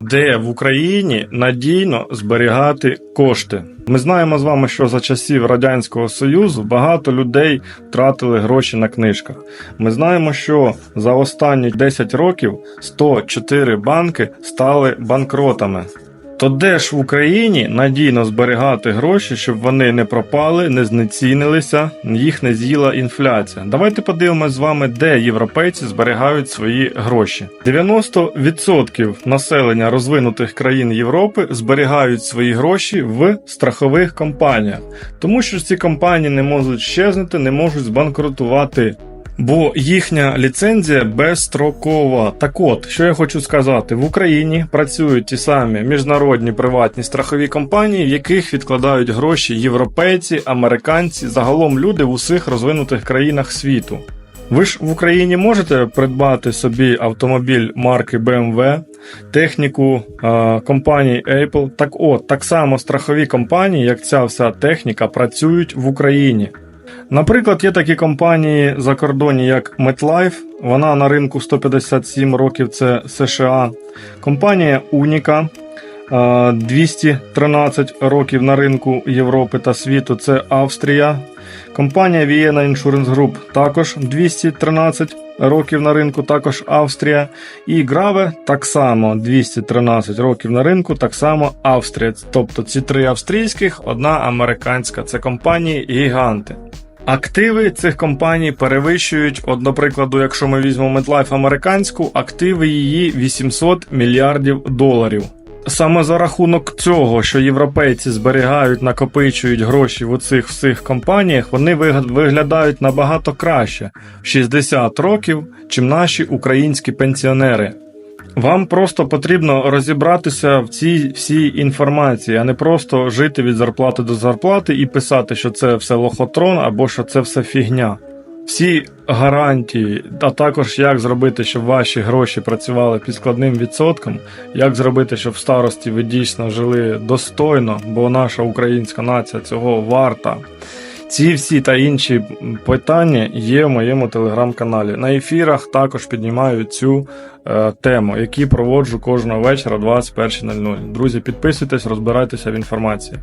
де в Україні надійно зберігати кошти. Ми знаємо з вами, що за часів Радянського Союзу багато людей втратили гроші на книжках. Ми знаємо, що за останні 10 років 104 банки стали банкротами. То де ж в Україні надійно зберігати гроші, щоб вони не пропали, не знецінилися, їх не з'їла інфляція? Давайте подивимось з вами, де європейці зберігають свої гроші. 90% населення розвинутих країн Європи зберігають свої гроші в страхових компаніях, тому що ці компанії не можуть щезнути, не можуть збанкрутувати. Бо їхня ліцензія безстрокова. Так от, що я хочу сказати, в Україні працюють ті самі міжнародні приватні страхові компанії, в яких відкладають гроші європейці, американці, загалом люди в усіх розвинутих країнах світу. Ви ж в Україні можете придбати собі автомобіль марки BMW, техніку е, компанії Apple. Так от, так само страхові компанії, як ця вся техніка, працюють в Україні. Наприклад, є такі компанії за кордоні, як MetLife, вона на ринку 157 років, це США. Компанія Unica, е, 213 років на ринку Європи та світу, це Австрія. Компанія Vienna Insurance Group також 213 років на ринку, також Австрія. І Grave так само 213 років на ринку, так само Австрія. Тобто ці три австрійських, одна американська. Це компанії гіганти. Активи цих компаній перевищують, от, до прикладу, якщо ми візьмемо MetLife американську, активи її 800 мільярдів доларів. Саме за рахунок цього, що європейці зберігають, накопичують гроші в оцих всіх компаніях, вони виг- виглядають набагато краще в 60 років, чим наші українські пенсіонери. Вам просто потрібно розібратися в цій всій інформації, а не просто жити від зарплати до зарплати і писати, що це все лохотрон або що це все фігня. Всі гарантії, а також як зробити, щоб ваші гроші працювали під складним відсотком, як зробити, щоб в старості ви дійсно жили достойно, бо наша українська нація цього варта. Ці всі та інші питання є в моєму телеграм-каналі. На ефірах також піднімаю цю е, тему, які проводжу кожного вечора о 21.00. Друзі, підписуйтесь, розбирайтеся в інформації.